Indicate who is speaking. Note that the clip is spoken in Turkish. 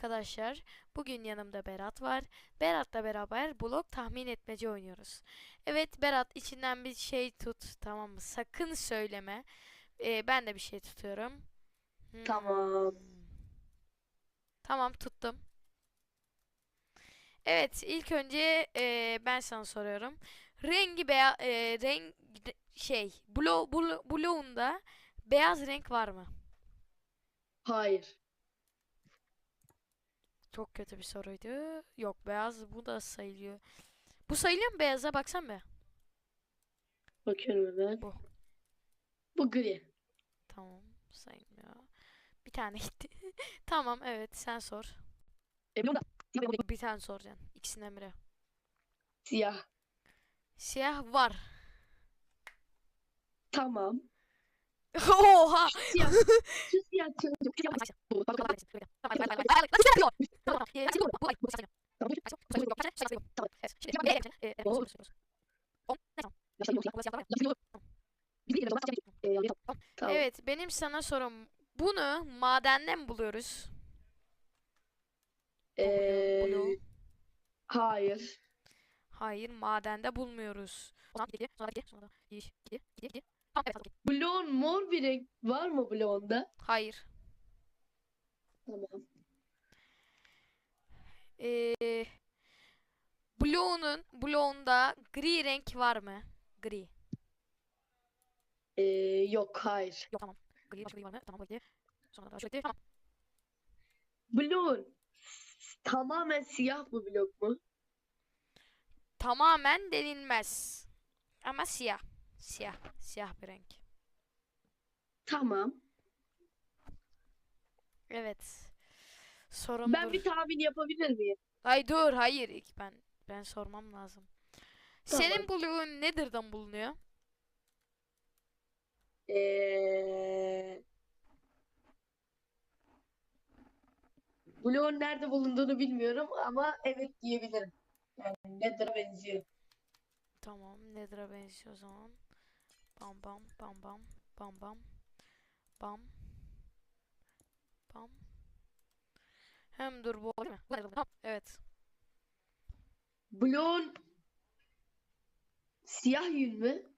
Speaker 1: arkadaşlar. Bugün yanımda Berat var. Berat'la beraber blok tahmin etmece oynuyoruz. Evet Berat içinden bir şey tut tamam mı? Sakın söyleme. Ee, ben de bir şey tutuyorum. Hmm.
Speaker 2: Tamam.
Speaker 1: Tamam tuttum. Evet ilk önce e, ben sana soruyorum. Rengi beya e, renk re- şey blo, blo, bloğunda beyaz renk var mı?
Speaker 2: Hayır.
Speaker 1: Çok kötü bir soruydu. Yok beyaz bu da sayılıyor. Bu sayılıyor mu beyaza baksan be.
Speaker 2: Bakıyorum hemen.
Speaker 1: Bu.
Speaker 2: Bu gri.
Speaker 1: Tamam sayılmıyor. Bir tane gitti. Tamam evet sen sor.
Speaker 2: E,
Speaker 1: Bir tane soracaksın. İkisinden biri.
Speaker 2: siyah.
Speaker 1: Siyah var.
Speaker 2: Tamam.
Speaker 1: Oha.
Speaker 2: Siyah. Siyah
Speaker 1: Evet benim sana sorum. Bunu madenden mi buluyoruz?
Speaker 2: Ee, hayır.
Speaker 1: Hayır madende bulmuyoruz. O zaman sonra sonra. Tamam evet
Speaker 2: mor bir renk var mı bloğunda?
Speaker 1: Hayır.
Speaker 2: Tamam.
Speaker 1: Ee, bloğunun, bloğunda gri renk var mı? Gri.
Speaker 2: Ee, yok hayır.
Speaker 1: Yok tamam. Gri başka gri var mı? Tamam gitti. Sonra da başka gitti. Tamam.
Speaker 2: Bloğun tamamen siyah bu blok mu?
Speaker 1: Tamamen denilmez. Ama siyah. Siyah. Siyah bir renk.
Speaker 2: Tamam.
Speaker 1: Evet. Sorum
Speaker 2: Ben bir tahmin yapabilir miyim?
Speaker 1: Ay dur hayır ilk ben ben sormam lazım. Senin
Speaker 2: Tamam.
Speaker 1: bloğun nedirden bulunuyor?
Speaker 2: Ee, bloğun nerede bulunduğunu bilmiyorum ama evet diyebilirim. Yani Nether'a benziyor.
Speaker 1: Tamam nedir'e benziyor o zaman. Bam bam bam bam bam bam bam bam. Hem dur bu evet.
Speaker 2: Bloğun siyah yün mü?